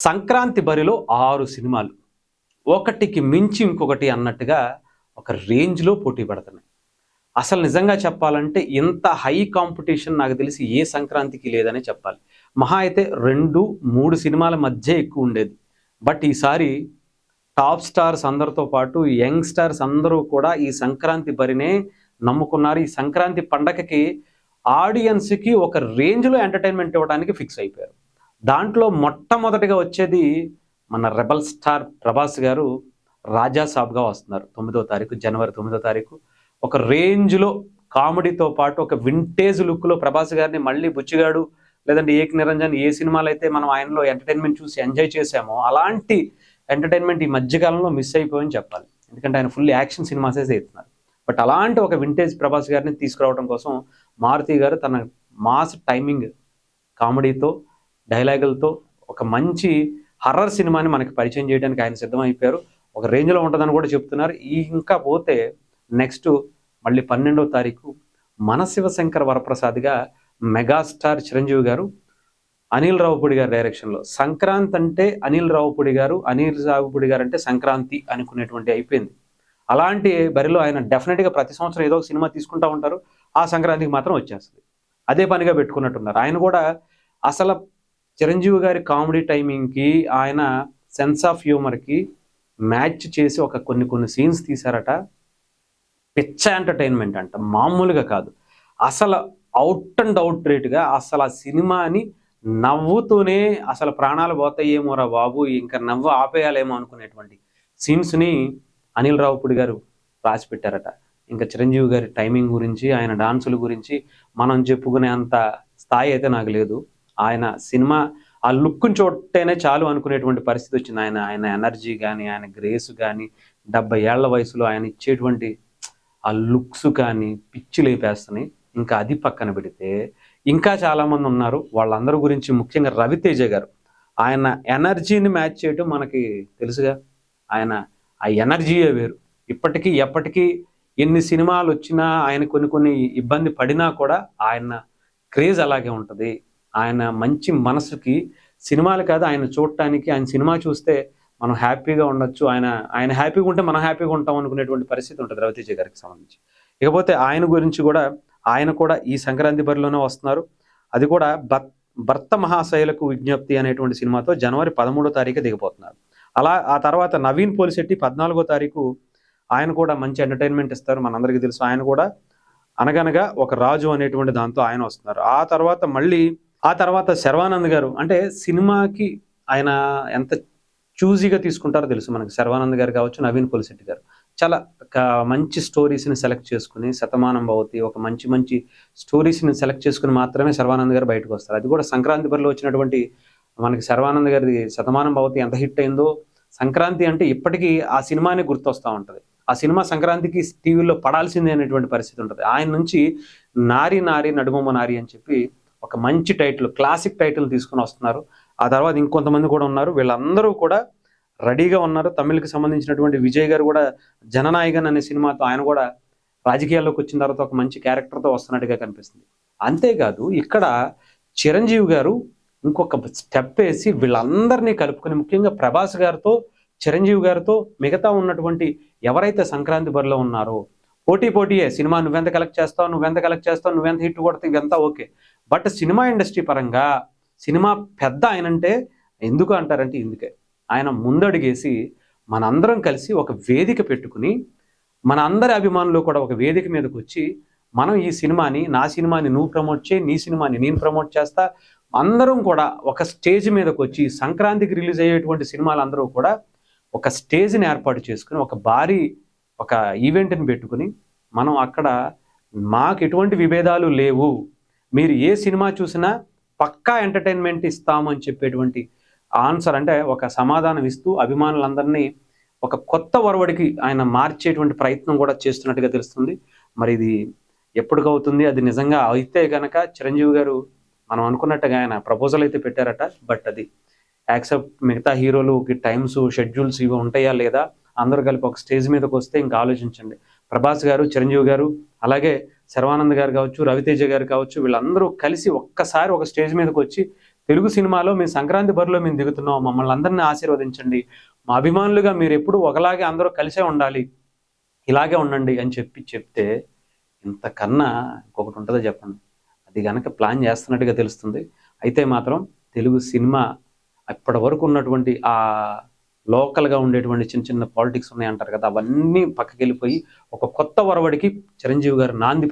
సంక్రాంతి బరిలో ఆరు సినిమాలు. ఒకటికి మించి ఇంకొకటి అన్నట్టుగా ఒక రేంజ్లో పోటీ పడుతున్నాయి. అసలు నిజంగా చెప్పాలంటే ఇంత హై కాంపిటీషన్ నాకు తెలిసి ఏ సంక్రాంతికి లేదనే చెప్పాలి. మహా అయితే రెండు మూడు సినిమాల మధ్య ఎక్కువ ఉండేది. బట్ ఈసారి టాప్ స్టార్స్ అందరితో పాటు యంగ్ స్టార్స్ అందరూ కూడా ఈ సంక్రాంతి బరినే నమ్ముకున్నారు. ఈ సంక్రాంతి పండగకి ఆడియన్స్కి ఒక రేంజ్లో ఎంటర్టైన్మెంట్ ఇవ్వడానికి ఫిక్స్ అయిపోయారు. దాంట్లో మొట్టమొదటిగా వచ్చేది మన రెబల్ స్టార్ ప్రభాస్ గారు రాజా సాబ్గా వస్తున్నారు. తొమ్మిదో తారీఖు జనవరి తొమ్మిదో తారీఖు. ఒక రేంజ్లో కామెడీతో పాటు ఒక వింటేజ్ లుక్లో ప్రభాస్ గారిని మళ్ళీ బుచ్చిగాడు లేదంటే ఏక్ నిరంజన్ ఏ సినిమాలు అయితే మనం ఆయనలో ఎంటర్టైన్మెంట్ చూసి ఎంజాయ్ చేసామో అలాంటి ఎంటర్టైన్మెంట్ ఈ మధ్యకాలంలో మిస్ అయిపోయని చెప్పాలి. ఎందుకంటే ఆయన ఫుల్ యాక్షన్ సినిమాసే చేస్తున్నారు. బట్ అలాంటి ఒక వింటేజ్ ప్రభాస్ గారిని తీసుకురావడం కోసం మారుతి గారు తన మాస్ టైమింగ్ కామెడీతో డైలాగులతో ఒక మంచి హర్రర్ సినిమాని మనకి పరిచయం చేయడానికి ఆయన సిద్ధమైపోయారు. ఒక రేంజ్లో ఉంటుందని కూడా చెప్తున్నారు. ఈ ఇంకా పోతే నెక్స్ట్ మళ్ళీ పన్నెండవ తారీఖు మన శివశంకర్ వరప్రసాద్గా మెగాస్టార్ చిరంజీవి గారు అనిల్ రావుపూడి గారి డైరెక్షన్లో. సంక్రాంతి అంటే అనిల్ రావుపూడి గారు అనిల్ రావుపూడి గారు అంటే సంక్రాంతి అనుకునేటువంటి అయిపోయింది. అలాంటి బరిలో ఆయన డెఫినెట్గా ప్రతి సంవత్సరం ఏదో ఒక సినిమా తీసుకుంటూ ఉంటారు. ఆ సంక్రాంతికి మాత్రం వచ్చేస్తుంది. అదే పనిగా పెట్టుకున్నట్టున్నారు. ఆయన కూడా అసలు చిరంజీవి గారి కామెడీ టైమింగ్కి ఆయన సెన్స్ ఆఫ్ హ్యూమర్కి మ్యాచ్ చేసి ఒక కొన్ని కొన్ని సీన్స్ తీశారట. పిచ్చ ఎంటర్టైన్మెంట్ అంట. మామూలుగా కాదు. అసలు అవుట్ అండ్ అవుట్ రేట్గా అసలు ఆ సినిమాని నవ్వుతూనే అసలు ప్రాణాలు పోతాయేమోరా బాబు ఇంకా నవ్వు ఆపేయాలేమో అనుకునేటువంటి సీన్స్ని అనిల్ రావుపుడి గారు రాసి పెట్టారట ఇంకా చిరంజీవి గారి టైమింగ్ గురించి ఆయన డాన్సుల గురించి మనం చెప్పుకునే అంత స్థాయి అయితే నాకు లేదు. ఆయన సినిమా ఆ లుక్ని చూడటేనే చాలు అనుకునేటువంటి పరిస్థితి వచ్చింది. ఆయన ఆయన ఎనర్జీ కానీ ఆయన గ్రేస్ కానీ డెబ్బై ఏళ్ళ వయసులో ఆయన ఇచ్చేటువంటి ఆ లుక్స్ కానీ పిచ్చి లేపేస్తున్నాయి. ఇంకా అది పక్కన పెడితే ఇంకా చాలామంది ఉన్నారు. వాళ్ళందరి గురించి ముఖ్యంగా రవితేజ గారు. ఆయన ఎనర్జీని మ్యాచ్ చేయటం మనకి తెలుసుగా. ఆయన ఆ ఎనర్జీయే వేరు. ఇప్పటికీ ఎప్పటికీ ఎన్ని సినిమాలు వచ్చినా ఆయన కొన్ని కొన్ని ఇబ్బంది పడినా కూడా ఆయన క్రేజ్ అలాగే ఉంటుంది. ఆయన మంచి మనసుకి సినిమాలు కాదు ఆయన చూడటానికి ఆయన సినిమా చూస్తే మనం హ్యాపీగా ఉండొచ్చు. ఆయన ఆయన హ్యాపీగా ఉంటే మనం హ్యాపీగా ఉంటాం అనుకునేటువంటి పరిస్థితి ఉంటుంది రవితేజ గారికి సంబంధించి. ఇకపోతే ఆయన గురించి కూడా ఆయన కూడా ఈ సంక్రాంతి బరిలోనే వస్తున్నారు. అది కూడా భర్త భర్త మహాశైలకు విజ్ఞప్తి అనేటువంటి సినిమాతో జనవరి పదమూడో తారీఖు దిగిపోతున్నారు. అలా ఆ తర్వాత నవీన్ పోలిశెట్టి పద్నాలుగో తారీఖు ఆయన కూడా మంచి ఎంటర్టైన్మెంట్ ఇస్తారు. మనందరికీ తెలుసు ఆయన కూడా అనగనగా ఒక రాజు అనేటువంటి దాంతో ఆయన వస్తున్నారు. ఆ తర్వాత మళ్ళీ ఆ తర్వాత శర్వానంద్ గారు అంటే సినిమాకి ఆయన ఎంత చూజీగా తీసుకుంటారో తెలుసు మనకి. శర్వానంద్ గారు కావచ్చు నవీన్ పులిశెట్టి గారు. చాలా మంచి స్టోరీస్ని సెలెక్ట్ చేసుకుని శతమానం భవతి ఒక మంచి మంచి స్టోరీస్ని సెలెక్ట్ చేసుకుని మాత్రమే శర్వానంద్ గారు బయటకు వస్తారు. అది కూడా సంక్రాంతి బరిలో వచ్చినటువంటి మనకి శర్వానంద్ గారిది శతమానం భవతి ఎంత హిట్ అయిందో సంక్రాంతి అంటే ఇప్పటికీ ఆ సినిమానే గుర్తొస్తూ ఉంటుంది. ఆ సినిమా సంక్రాంతికి టీవీలో పడాల్సిందే అనేటువంటి పరిస్థితి ఉంటుంది. ఆయన నుంచి నారి నారి నడుమమ్మ నారి అని చెప్పి ఒక మంచి టైటిల్ క్లాసిక్ టైటిల్ తీసుకుని వస్తున్నారు. ఆ తర్వాత ఇంకొంతమంది కూడా ఉన్నారు. వీళ్ళందరూ కూడా రెడీగా ఉన్నారు. తమిళకి సంబంధించినటువంటి విజయ్ గారు కూడా జననాయకన్ అనే సినిమాతో ఆయన కూడా రాజకీయాల్లోకి వచ్చిన తర్వాత ఒక మంచి క్యారెక్టర్తో వస్తున్నట్టుగా కనిపిస్తుంది. అంతేకాదు ఇక్కడ చిరంజీవి గారు ఇంకొక స్టెప్ వేసి వీళ్ళందరినీ కలుపుకొని ముఖ్యంగా ప్రభాస్ గారితో చిరంజీవి గారితో మిగతా ఉన్నటువంటి ఎవరైతే సంక్రాంతి బరిలో ఉన్నారో పోటీ పోటీయే. సినిమా నువ్వెంత కలెక్ట్ చేస్తావు నువ్వెంత కలెక్ట్ చేస్తావు నువ్వెంత హిట్ కొడతావు ఇవంతా ఓకే. బట్ సినిమా ఇండస్ట్రీ పరంగా సినిమా పెద్ద ఆయనంటే ఎందుకు అంటారంటే ఇందుకే. ఆయన ముందడుగేసి మనందరం కలిసి ఒక వేదిక పెట్టుకుని మన అందరి అభిమానులు కూడా ఒక వేదిక మీదకి వచ్చి మనం ఈ సినిమాని నా సినిమాని నువ్వు ప్రమోట్ చేయి నీ సినిమాని నేను ప్రమోట్ చేస్తా అందరం కూడా ఒక స్టేజ్ మీదకి వచ్చి సంక్రాంతికి రిలీజ్ అయ్యేటువంటి సినిమాలు అందరూ కూడా ఒక స్టేజ్ని ఏర్పాటు చేసుకుని ఒక భారీ ఒక ఈవెంట్ని పెట్టుకుని మనం అక్కడ మాకు ఎటువంటి విభేదాలు లేవు. మీరు ఏ సినిమా చూసినా పక్కా ఎంటర్టైన్మెంట్ ఇస్తాము అని చెప్పేటువంటి ఆన్సర్ అంటే ఒక సమాధానం ఇస్తూ అభిమానులందరినీ ఒక కొత్త ఒరవడికి ఆయన మార్చేటువంటి ప్రయత్నం కూడా చేస్తున్నట్టుగా తెలుస్తుంది. మరి ఇది ఎప్పటికవుతుంది అది నిజంగా అయితే కనుక చిరంజీవి గారు మనం అనుకున్నట్టుగా ఆయన ప్రపోజల్ అయితే పెట్టారట బట్ అది యాక్సెప్ట్ మిగతా హీరోలుకి టైమ్స్ షెడ్యూల్స్ ఇవి ఉంటాయా లేదా? అందరూ కలిపి ఒక స్టేజ్ మీదకి వస్తే ఇంకా ఆలోచించండి. ప్రభాస్ గారు చిరంజీవి గారు అలాగే శర్వానంద్ గారు కావచ్చు రవితేజ గారు కావచ్చు వీళ్ళందరూ కలిసి ఒక్కసారి ఒక స్టేజ్ మీదకి వచ్చి తెలుగు సినిమాలో మేము సంక్రాంతి బరిలో మేము దిగుతున్నాం మమ్మల్ని అందరినీ ఆశీర్వదించండి మా అభిమానులుగా మీరు ఎప్పుడు ఒకలాగే అందరూ కలిసే ఉండాలి ఇలాగే ఉండండి అని చెప్పి చెప్తే ఇంతకన్నా ఇంకొకటి ఉంటుందో చెప్పండి. అది కనుక ప్లాన్ చేస్తున్నట్టుగా తెలుస్తుంది. అయితే మాత్రం తెలుగు సినిమా అప్పటి వరకు ఉన్నటువంటి ఆ లోకల్గా ఉండేటువంటి చిన్న చిన్న పాలిటిక్స్ ఉన్నాయి అంటారు కదా అవన్నీ పక్కకి వెళ్ళిపోయి ఒక కొత్త వరవడికి చిరంజీవి గారు నాంది